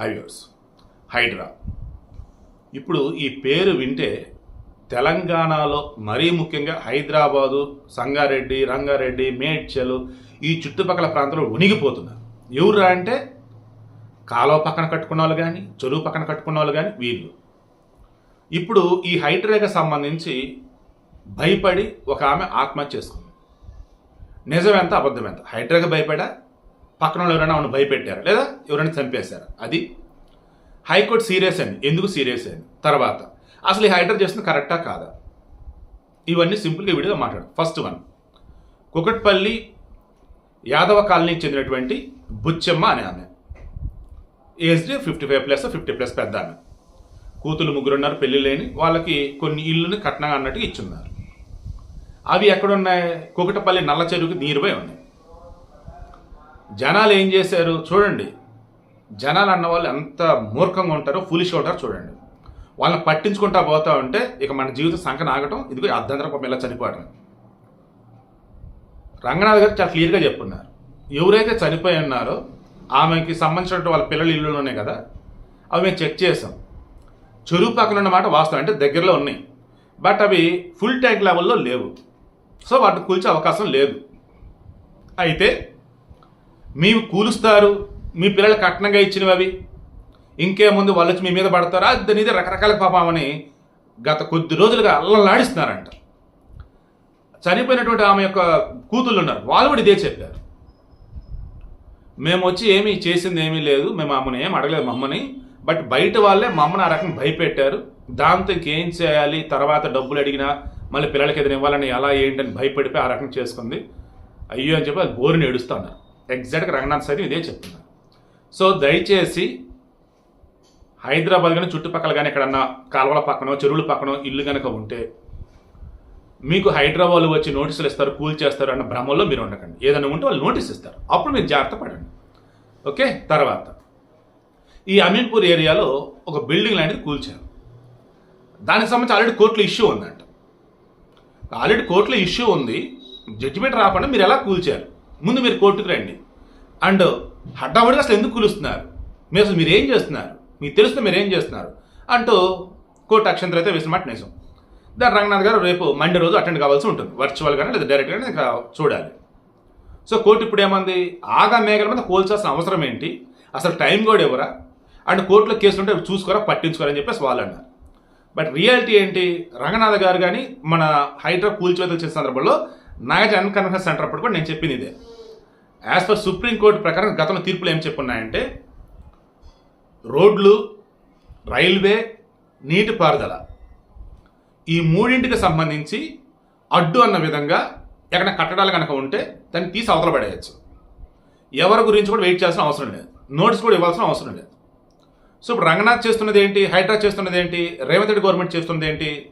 హైవ్యూర్స్ హైడ్రా. ఇప్పుడు ఈ పేరు వింటే తెలంగాణలో మరీ ముఖ్యంగా హైదరాబాదు సంగారెడ్డి రంగారెడ్డి మేడ్చలు ఈ చుట్టుపక్కల ప్రాంతంలో ఉనిగిపోతున్నారు ఎవరురా అంటే? కాలువ పక్కన కట్టుకున్న వాళ్ళు కానీ చెరువు పక్కన కట్టుకున్న వాళ్ళు కానీ వీళ్ళు. ఇప్పుడు ఈ హైడ్రాకి సంబంధించి భయపడి ఒక ఆమె ఆత్మహత్య చేసుకుంది. నిజం ఎంత అబద్ధం ఎంత? హైడ్రాకి భయపడా? పక్కన వాళ్ళు ఎవరైనా ఆమెను భయపెట్టారు? లేదా ఎవరైనా చంపేశారు? అది హైకోర్టు సీరియస్ అయింది ఎందుకు సీరియస్ అయింది తర్వాత అసలు ఈ హైడ్రా చేస్తుంది కరెక్టా కాదా? ఇవన్నీ సింపుల్గా విడిగా మాట్లాడు ఫస్ట్ వన్ కుకట్పల్లి యాదవ కాలనీకి చెందినటువంటి బుచ్చమ్మ అనే ఆమె. Age fifty five plus fifty plus పెద్ద ఆమె. కూతులు ముగ్గురున్నారు పెళ్ళి లేని వాళ్ళకి కొన్ని ఇళ్ళని కట్నంగా అన్నట్టు ఇచ్చున్నారు. అవి ఎక్కడున్నాయి? కుకటపల్లి నల్ల చెరువుకి నీరుపై ఉన్నాయి. జనాలు ఏం చేశారు? చూడండి. జనాలు అన్న వాళ్ళు ఎంత మూర్ఖంగా ఉంటారో ఫులిష్గా ఉంటారో చూడండి. వాళ్ళని పట్టించుకుంటా పోతా ఉంటే ఇక మన జీవితం సంకన ఆగటం ఇదిగో అర్ధంతరం పాపం ఇలా చనిపోవటం. రంగనాథ్ గారు చాలా క్లియర్గా చెప్పున్నారు. ఎవరైతే చనిపోయి ఉన్నారో ఆమెకి సంబంధించినటువంటి వాళ్ళ పిల్లల ఇల్లులు ఉన్నాయి కదా అవి మేము చెక్ చేసాం. చెరువు పక్కన ఉన్నమాట వాస్తవం అంటే దగ్గరలో ఉన్నాయి. బట్ అవి ఫుల్ ట్యాంక్ లెవెల్లో లేవు. సో వాటిని కూల్చే అవకాశం లేదు. అయితే మీరు కూలుస్తారు మీ పిల్లలు కట్నంగా ఇచ్చినవి అవి. ఇంకేముందు వాళ్ళు వచ్చి మీ మీద పడతారా? దాని ఇది రకరకాల పాపమని గత కొద్ది రోజులుగా అల్లలాడిస్తున్నారంట చనిపోయినటువంటి ఆమె యొక్క కూతుళ్ళు ఉన్నారు. వాళ్ళు కూడా ఇదే చెప్పారు. మేము వచ్చి ఏమీ చేసింది ఏమీ లేదు. మేము అమ్మని ఏం అడగలేదు మమ్మని బట్ బయట వాళ్ళే మమ్మని ఆ రకం భయపెట్టారు. దాంతో ఇంకేం చేయాలి? తర్వాత డబ్బులు అడిగినా మళ్ళీ పిల్లలకి ఏదైనా ఇవ్వాలని ఎలా ఏంటని భయపడిపోయి ఆ రకం చేసుకుంది. అయ్యో అని చెప్పి అది బోరుని ఏడుస్తా ఉన్నారు. ఎగ్జాక్ట్గా రంగనాథ్ సైతం ఇదే చెప్తున్నారు. సో దయచేసి హైదరాబాద్ కానీ చుట్టుపక్కల కానీ ఎక్కడన్నా కాలువల పక్కనో చెరువుల పక్కనో ఇల్లు కనుక ఉంటే మీకు హైదరాబాద్లో వచ్చి నోటీసులు ఇస్తారు కూల్ చేస్తారు అన్న భ్రమంలో మీరు ఉండకండి. ఏదైనా ఉంటే వాళ్ళు నోటీస్ ఇస్తారు. అప్పుడు మీరు జాగ్రత్త పడండి. ఓకే? తర్వాత ఈ అమీన్పూర్ ఏరియాలో ఒక బిల్డింగ్ లాంటిది కూల్చారు. దానికి సంబంధించి ఆల్రెడీ కోర్టులో ఇష్యూ ఉందంట. ఆల్రెడీ కోర్టులో ఇష్యూ ఉంది. జడ్జిమెంట్ రాకుండా మీరు ఎలా కూల్చారు? ముందు మీరు కోర్టుకు రండి. అండ్ హడ్డాబడిగా అసలు ఎందుకు కూలుస్తున్నారు? మీరు అసలు మీరు ఏం చేస్తున్నారు? మీకు తెలిస్తే మీరు ఏం చేస్తున్నారు? అంటూ కోర్టు అక్షంతరం అయితే వేసిన మాట నిజం. దాని రంగనాథ్ గారు రేపు మండే రోజు అటెండ్ కావాల్సి ఉంటుంది. వర్చువల్గానే లేదా డైరెక్ట్గానే ఇంకా చూడాలి. సో కోర్టు ఇప్పుడు ఏమంది? ఆగా మేఘల మీద కోల్చాల్సిన అవసరం ఏంటి? అసలు టైం కూడా ఎవరా అండ్ కోర్టులో కేసులు ఉంటే చూసుకోరా పట్టించుకోరని చెప్పేసి వాళ్ళు అన్నారు. బట్ రియాలిటీ ఏంటి? రంగనాథ్ గారు కానీ మన హైడ్రా కూల్చివేతలు చేసిన సందర్భంలో నాగజ అన్కన్ఫరెన్స్ సెంటర్ అప్పుడు కూడా నేను చెప్పింది ఇదే. యాజ్ పర్ సుప్రీంకోర్టు ప్రకారం గతంలో తీర్పులు ఏం చెప్పున్నాయంటే రోడ్లు రైల్వే నీటిపారుదల ఈ మూడింటికి సంబంధించి అడ్డు అన్న విధంగా ఎక్కడ కట్టడాలు కనుక ఉంటే దాన్ని తీసి అవతల పడేయచ్చు. ఎవరి గురించి కూడా వెయిట్ చేయాల్సిన అవసరం లేదు. నోటీస్ కూడా ఇవ్వాల్సిన అవసరం లేదు. సో ఇప్పుడు రంగనాథ్ చేస్తున్నది ఏంటి? హైడ్రా చేస్తున్నది ఏంటి? రేవంత్ రెడ్డి గవర్నమెంట్ చేస్తున్నది ఏంటి?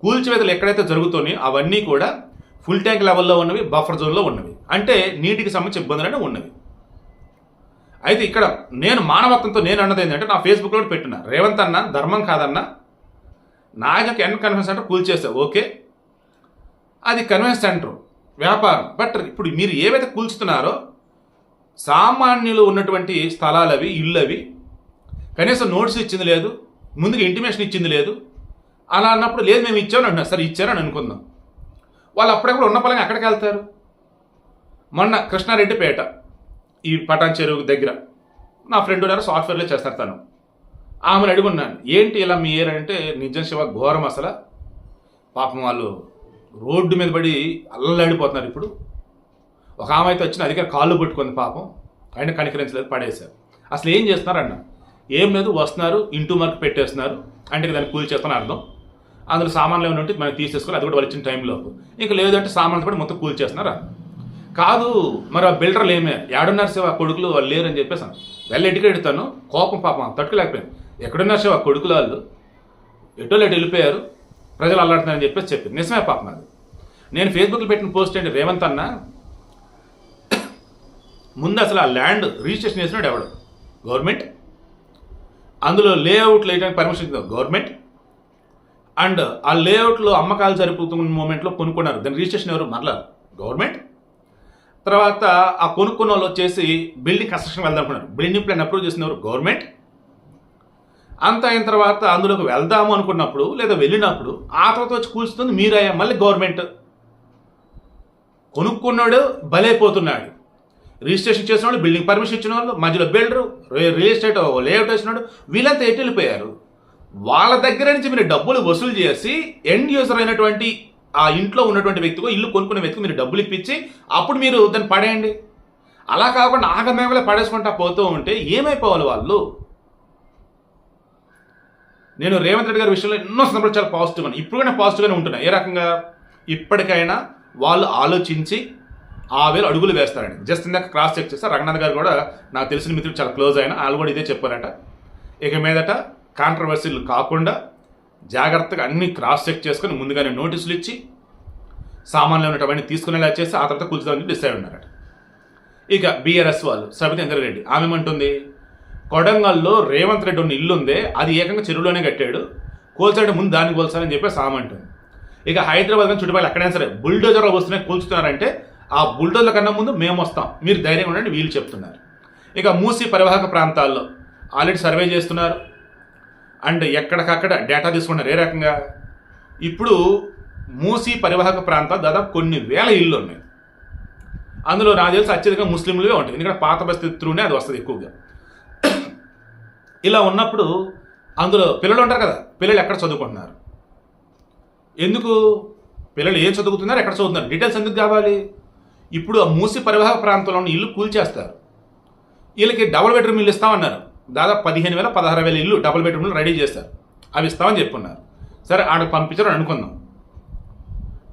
కూల్చివేతలు ఎక్కడైతే జరుగుతున్నాయో అవన్నీ కూడా ఫుల్ ట్యాంక్ లెవెల్లో ఉన్నవి బఫర్ జోన్లో ఉన్నవి. అంటే నీటికి సంబంధించి ఇబ్బందులనే ఉన్నవి. అయితే ఇక్కడ నేను మానవత్వంతో నేను అన్నది ఏంటంటే నా ఫేస్బుక్లో పెట్టిన. రేవంత్ అన్న ధర్మం కాదన్న. నాగకి ఎన్ కన్వెన్స్ సెంటర్ కూల్చేస్తా ఓకే. అది కన్వెన్స్ సెంటర్ వ్యాపారం. బట్ ఇప్పుడు మీరు ఏవైతే కూల్చుతున్నారో సామాన్యులు ఉన్నటువంటి స్థలాలు అవి ఇళ్ళు అవి కనీసం నోట్స్ ఇచ్చింది లేదు ముందుగా ఇంటిమేషన్ ఇచ్చింది లేదు. అలా అన్నప్పుడు లేదు మేము ఇచ్చామని అంటున్నారు. సరే ఇచ్చారని అనుకుందాం. వాళ్ళు అప్పుడప్పుడు ఉన్న పొలంగా ఎక్కడికి వెళ్తారు. మొన్న కృష్ణారెడ్డిపేట ఈ పటాన్ చెరువు దగ్గర నా ఫ్రెండ్ ఉన్నారు సాఫ్ట్వేర్లో చేస్తారు తను. ఆమెను అడుగున్నాను ఏంటి ఇలా మీ ఏర్ అంటే నిజం శివ ఘోరం అసలు? పాపం వాళ్ళు రోడ్డు మీద పడి అల్లడిపోతున్నారు ఇప్పుడు. ఒక ఆమె అయితే వచ్చిన అధికారి కాళ్ళు పట్టుకుంది పాపం. ఆయన కనికరించలేదు పడేశారు. అసలు ఏం చేస్తున్నారు అన్న? ఏం లేదు వస్తున్నారు ఇంటూ మార్క్ పెట్టేస్తున్నారు. అంటే దాన్ని కూలి చేస్తాను అర్థం. అందులో సామాన్లు ఏమైనా ఉంటే మనం తీసేసుకోవాలి. అది కూడా వాళ్ళు ఇచ్చిన టైంలో ఇంకా లేదంటే సామాన్లు కూడా మొత్తం కూల్చేస్తున్నారు కాదు మరి ఆ బిల్డర్లు ఏమే? ఏడున్నారు శివ కొడుకులు వాళ్ళు లేరు అని చెప్పేసి వెళ్ళి ఎటుకు ఎడుతాను కోపం పాపం తట్టుకోలేకపోయాను. ఎక్కడున్నారు శివ కొడుకులు వాళ్ళు? ఎటో లేటు వెళ్ళిపోయారు. ప్రజలు అల్లాడుతున్నారని చెప్పేసి చెప్పింది నిజమే పాపం అది. నేను ఫేస్బుక్లో పెట్టిన పోస్ట్ ఏంటి? రేవంత్ అన్న? ముందు అసలు ఆ ల్యాండ్ రిజిస్ట్రేషన్ చేసినాడు ఎవడు? గవర్నమెంట్? అందులో లేఅవుట్లు వేయడానికి పర్మిషన్ ఇచ్చింది గవర్నమెంట్? అండ్ ఆ లేఅవుట్లో అమ్మకాలు జరుపుతున్న మూమెంట్లో కొనుక్కున్నారు. దాని రిజిస్ట్రేషన్ ఎవరు? మరలా గవర్నమెంట్ తర్వాత ఆ కొనుక్కున్న వాళ్ళు వచ్చేసి బిల్డింగ్ కన్స్ట్రక్షన్ వెళ్దామనుకున్నారు. బిల్డింగ్ ప్లాన్ అప్రూవ్ చేసినవారు గవర్నమెంట్ అంత అయిన తర్వాత అందులోకి వెళ్దాము అనుకున్నప్పుడు లేదా వెళ్ళినప్పుడు ఆ తర్వాత వచ్చి కూల్చుతుంది. మీరయ్యా మళ్ళీ గవర్నమెంట్ కొనుక్కున్నాడు బలైపోతున్నాడు. రిజిస్ట్రేషన్ చేసిన వాళ్ళు బిల్డింగ్ పర్మిషన్ ఇచ్చిన వాళ్ళు మధ్యలో బిల్డరు రియల్ ఎస్టేట్ లేఅవుట్ వేసినాడు వీళ్ళంతా ఎటు వెళ్ళిపోయారు? వాళ్ళ దగ్గర నుంచి మీరు డబ్బులు వసూలు చేసి ఎండ్ యూజర్ అయినటువంటి ఆ ఇంట్లో ఉన్నటువంటి వ్యక్తికో ఇల్లు కొనుక్కునే వ్యక్తికి మీరు డబ్బులు ఇప్పించి అప్పుడు మీరు దాన్ని పడేయండి. అలా కాకుండా ఆగమేమలే పడేసుకుంటా పోతూ ఉంటే ఏమైపోవాలి వాళ్ళు? నేను రేవంత్ రెడ్డి గారి విషయంలో ఎన్నో సందర్భాలు చాలా పాజిటివ్ అని ఇప్పుడు కూడా పాజిటివ్గానే ఉంటున్నాను ఏ రకంగా? ఇప్పటికైనా వాళ్ళు ఆలోచించి ఆ వేలు అడుగులు వేస్తారని జస్ట్ ఇందాక క్రాస్ చెక్ చేస్తే రంగనాథ్ గారు కూడా నాకు తెలిసిన మిత్రుడు చాలా క్లోజ్ అయిన వాళ్ళు కూడా ఇదే చెప్పారట. ఇక మీదట కాంట్రవర్సీలు కాకుండా జాగ్రత్తగా అన్ని క్రాస్ చెక్ చేసుకుని ముందుగానే నోటీసులు ఇచ్చి సామాన్లు ఉన్నటువంటి తీసుకునేలా చేసి ఆ తర్వాత కూల్చుదామని డిసైడ్ ఉన్నారట. ఇక బీఆర్ఎస్ వాళ్ళు సబిత ఇంద్రారెడ్డి ఆమె ఏమంటుంది? కొడంగల్లో రేవంత్ రెడ్డి ఉన్న ఇల్లు ఉందే అది ఏకంగా చెరువులోనే కట్టాడు కూల్చాడు ముందు దాన్ని కూల్చాలని చెప్పేసి ఆమె అంటుంది. ఇక హైదరాబాద్ కానీ చుట్టుపక్కల ఎక్కడైనా సరే బుల్డోజర్ వస్తున్నాయి కూల్చుతున్నారంటే ఆ బుల్డోజర్ కన్నా ముందు మేము వస్తాం. మీరు ధైర్యంగా ఉండండి వీళ్ళు చెప్తున్నారు. ఇక మూసి పరివాహక ప్రాంతాల్లో ఆల్రెడీ సర్వే చేస్తున్నారు. అండ్ ఎక్కడికక్కడ డేటా తీసుకున్నారు ఏ రకంగా. ఇప్పుడు మూసీ పరివాహక ప్రాంతాలు దాదాపు కొన్ని వేల ఇళ్ళు ఉన్నాయి. అందులో నాకు తెలిసి అత్యధికంగా ముస్లింలుగా ఉంటాయి. ఎందుకంటే పాత బస్తీ త్రూనే అది వస్తుంది ఎక్కువగా. ఇలా ఉన్నప్పుడు అందులో పిల్లలు ఉంటారు కదా పిల్లలు ఎక్కడ చదువుకుంటున్నారు? ఎందుకు? పిల్లలు ఏం చదువుతున్నారు ఎక్కడ చదువుతున్నారు? డీటెయిల్స్ ఎందుకు కావాలి? ఇప్పుడు ఆ మూసి పరివాహక ప్రాంతంలో ఉన్న ఇల్లు కూల్చేస్తారు. వీళ్ళకి డబుల్ బెడ్రూమ్ ఇల్లు ఇస్తామన్నారు. దాదాపు పదిహేను వేల పదహారు వేల ఇల్లు డబుల్ బెడ్రూమ్లు రెడీ చేస్తారు అవి ఇస్తామని చెప్పున్నారు. సరే ఆడ పంపించారని అనుకుందాం.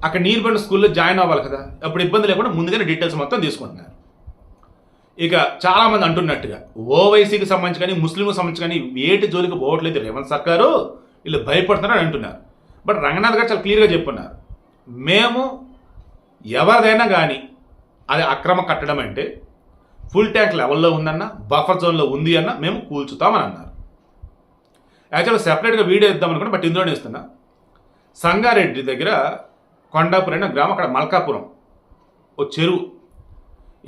అక్కడ నీరు బండి స్కూల్లో జాయిన్ అవ్వాలి కదా అప్పుడు ఇబ్బంది లేకుండా ముందుగానే డీటెయిల్స్ మొత్తం తీసుకుంటున్నారు. ఇక చాలామంది అంటున్నట్టుగా ఓవైసీకి సంబంధించి కానీ ముస్లింకి సంబంధించి కానీ ఏటి జోలికి పోవట్లేదు రేవంత్ సర్కారు వీళ్ళు భయపడుతున్నారని అంటున్నారు. బట్ రంగనాథ్ గారు చాలా క్లియర్గా చెప్పున్నారు. మేము ఎవరిదైనా కానీ అది అక్రమ కట్టడం అంటే ఫుల్ ట్యాంక్ లెవెల్లో ఉందన్న బఫర్ జోన్లో ఉంది అన్న మేము కూల్చుతామని అన్నారు యాక్చువల్గా సెపరేట్గా వీడియో ఇద్దాం అనుకున్నా బట్ ఇందులోనే ఇస్తున్నా. సంగారెడ్డి దగ్గర కొండాపురం అనే గ్రామం అక్కడ మల్కాపురం ఓ చెరువు.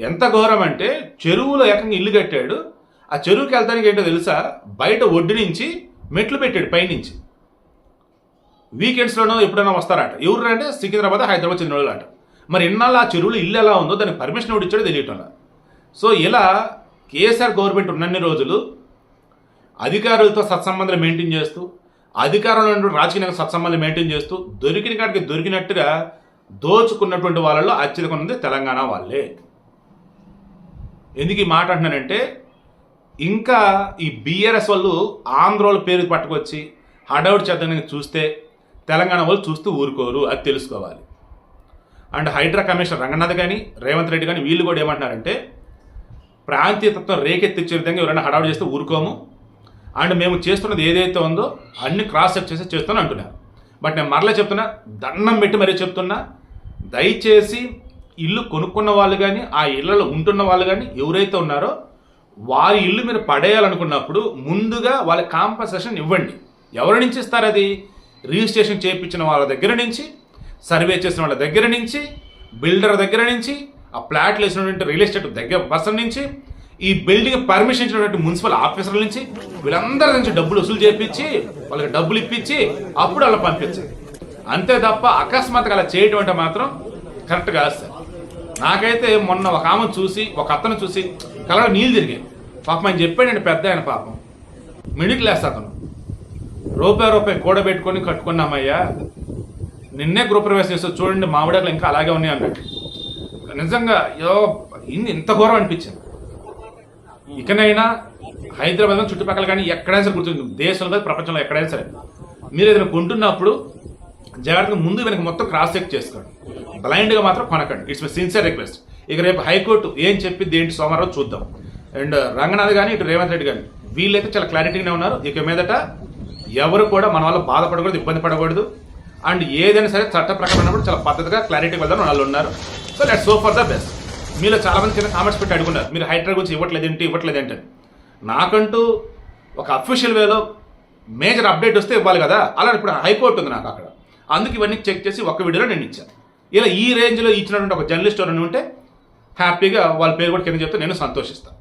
ఎంత ఘోరం అంటే చెరువులో ఏకంగా ఇల్లు కట్టాడు. ఆ చెరువుకి వెళ్తానికి ఏంటో తెలుసా? బయట ఒడ్డు నుంచి మెట్లు పెట్టాడు పైనుంచి. వీకెండ్స్లోనో ఎప్పుడైనా వస్తారట. ఎవరు అంటే సికింద్రాబాద్ హైదరాబాద్ చెందిన వాళ్ళు అంట మరి ఇన్నాళ్ళు ఆ చెరువులో ఇల్లు ఎలా ఉందో దానికి పర్మిషన్ ఇచ్చాడో తెలియటం లేదు. సో ఇలా కేసీఆర్ గవర్నమెంట్ ఉన్నన్ని రోజులు అధికారులతో సత్సంబంధాలు మెయింటైన్ చేస్తూ అధికారంలో రాజకీయ సత్సంబంధాలు మెయింటైన్ చేస్తూ దొరికిన కాడికి దొరికినట్టుగా దోచుకున్నటువంటి వాళ్ళలో అత్యధికం ఉంది తెలంగాణ వాళ్ళే. ఎందుకు ఈ మాట అంటున్నానంటే ఇంకా ఈ బీఆర్ఎస్ వాళ్ళు ఆంధ్రోల పేరు పట్టుకొచ్చి హడౌట్ చేద్దానికి చూస్తే తెలంగాణ వాళ్ళు చూస్తూ ఊరుకోరు అది తెలుసుకోవాలి. అండ్ హైడ్రా కమిషనర్ రంగనాథ్ కానీ రేవంత్ రెడ్డి కానీ వీళ్ళు కూడా ఏమంటున్నారంటే ప్రాంతీయతత్వం రేకెత్తిచ్చే విధంగా ఎవరైనా హడావుడి చేస్తే ఊరుకోము. అండ్ మేము చేస్తున్నది ఏదైతే ఉందో అన్ని క్రాస్ చెక్ చేసి చేస్తాను అంటున్నారు బట్ నేను మరలా చెప్తున్నా దండం పెట్టి మరీ చెప్తున్నా దయచేసి ఇల్లు కొనుక్కున్న వాళ్ళు కానీ ఆ ఇళ్ళలో ఉంటున్న వాళ్ళు కానీ ఎవరైతే ఉన్నారో వారి ఇల్లు మీరు పడేయాలనుకున్నప్పుడు ముందుగా వాళ్ళ కాంపన్సేషన్ ఇవ్వండి. ఎవరి నుంచి ఇస్తారు అది? రిజిస్ట్రేషన్ చేయించిన వాళ్ళ దగ్గర నుంచి సర్వే చేసిన వాళ్ళ దగ్గర నుంచి బిల్డర్ దగ్గర నుంచి ఆ ప్లాట్లు వేసినటువంటి రియల్ ఎస్టేట్ దగ్గర పర్సన్ నుంచి ఈ బిల్డింగ్ పర్మిషన్ ఇచ్చినటువంటి మున్సిపల్ ఆఫీసర్ల నుంచి వీళ్ళందరి నుంచి డబ్బులు వసూలు చేయించి వాళ్ళకి డబ్బులు ఇప్పించి అప్పుడు వాళ్ళని పంపించారు. అంతే తప్ప అకస్మాత్తుగా అలా చేయటం అంటే మాత్రం కరెక్ట్ కాదు సార్. నాకైతే మొన్న ఒక ఆమె చూసి ఒక అతను చూసి కలర్ నీళ్ళు తిరిగాయి. పాపం ఆయన చెప్పాడండి పెద్ద ఆయన పాపం. మిడిల్ క్లాస్ అతను. రూపాయి రూపాయి కూడబెట్టుకొని కట్టుకున్నామయ్యా. నిన్నే గృహప్రవేశం చేస్తే చూడండి మామిడాకులు ఇంకా అలాగే ఉన్నాయి అన్నట్టు. నిజంగా యో ఇన్ని ఇంత ఘోరం అనిపించింది. ఇకనైనా హైదరాబాద్ చుట్టుపక్కల కానీ ఎక్కడైనా సరే గుర్తుంది దేశంలో కాదు, ప్రపంచంలో ఎక్కడైనా సరే. మీరు ఏదైనా కొంటున్నప్పుడు జాగ్రత్తగా ముందు వెనక మొత్తం క్రాస్ చెక్ చేసుకోండి. బ్లైండ్గా మాత్రం కొనకండి. ఇట్స్ మై సిన్సియర్ రిక్వెస్ట్ ఇక రేపు హైకోర్టు ఏం చెప్పింది ఏంటి సోమవారం చూద్దాం. అండ్ రంగనాథ్ కానీ ఇటు రేవంత్ రెడ్డి కానీ వీళ్ళైతే చాలా క్లారిటీగానే ఉన్నారు. ఇక మీదట ఎవరు కూడా మన వల్ల బాధపడకూడదు ఇబ్బంది పడకూడదు. అండ్ ఏదైనా సరే చట్ట ప్రకారం చాలా పద్ధతిగా క్లారిటీ వెళ్దాం వాళ్ళు ఉన్నారు. So let so for the best మీలో చాలామంది కింద కామెంట్స్ పెట్టి అడుగున్నారు. మీరు హైడ్రా గురించి ఇవ్వట్లేదు ఏంటి ఇవ్వట్లేదు ఏంటి నాకంటూ ఒక అఫీషియల్ వేలో మేజర్ అప్డేట్ వస్తే ఇవ్వాలి కదా? అలా ఇప్పుడు హైకోర్టు ఉంది నాకు అక్కడ. అందుకు ఇవన్నీ చెక్ చేసి ఒక వీడియోలో నేను ఇచ్చాను. ఇలా ఈ రేంజ్లో ఇచ్చినటువంటి ఒక జర్నలిస్ట్ ఎవరైనా ఉంటే హ్యాపీగా వాళ్ళ పేరు కూడా కింద చెప్తే నేను సంతోషిస్తాను